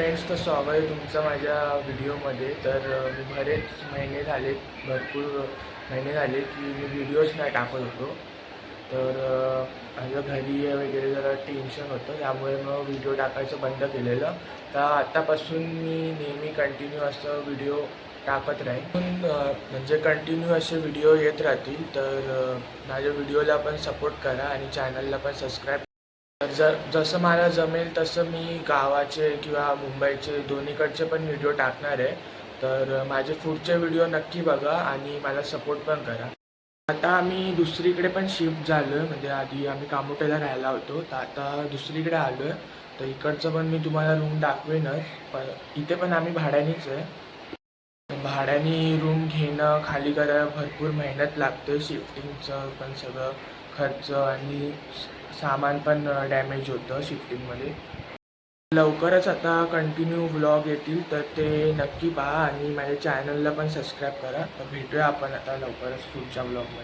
Friends तर स्वागत आहे तुमचं माझ्या व्हिडिओमध्ये तर मी बरेच महिने झाले भरपूर महिने झाले की मी व्हिडिओज नाही टाकत होतो. तर माझ्या घरी वगैरे जरा टेन्शन होतं. त्यामुळे मग व्हिडिओ टाकायचं बंद केलेलं. तर आत्तापासून मी नेहमी कंटिन्यू असं व्हिडिओ टाकत राहीन. म्हणजे कंटिन्यू असे व्हिडिओ येत राहतील. तर माझ्या व्हिडिओला पण सपोर्ट करा आणि चॅनलला पण सबस्क्राईब ज जसं मला जमेल तसं मी गावाचे किंवा मुंबईचे दोन्हीकडचे पण व्हिडिओ टाकणार आहे. तर माझे पुढचे व्हिडिओ नक्की बघा आणि मला सपोर्ट पण करा. आता आम्ही दुसरीकडे पण शिफ्ट झालो आहे म्हणजे आधी आम्ही कामोट्याला राहायला होतो तर आता दुसरीकडे आलो आहे तर इकडचं पण मी तुम्हाला रूम दाखवेनच पण इथे पण आम्ही भाड्यानेच आहे. भाड्याने रूम घेणं खाली करायला भरपूर मेहनत लागते शिफ्टिंगचं पण सगळं खर्च आणि सामान पण डॅमेज होतं शिफ्टिंगमध्ये लवकरच आता कंटिन्यू व्लॉग येतील तर ते नक्की पहा आणि माझ्या चॅनलला पण सबस्क्राईब करा. तर भेटूया आपण आता लवकरच पुढच्या व्लॉगमध्ये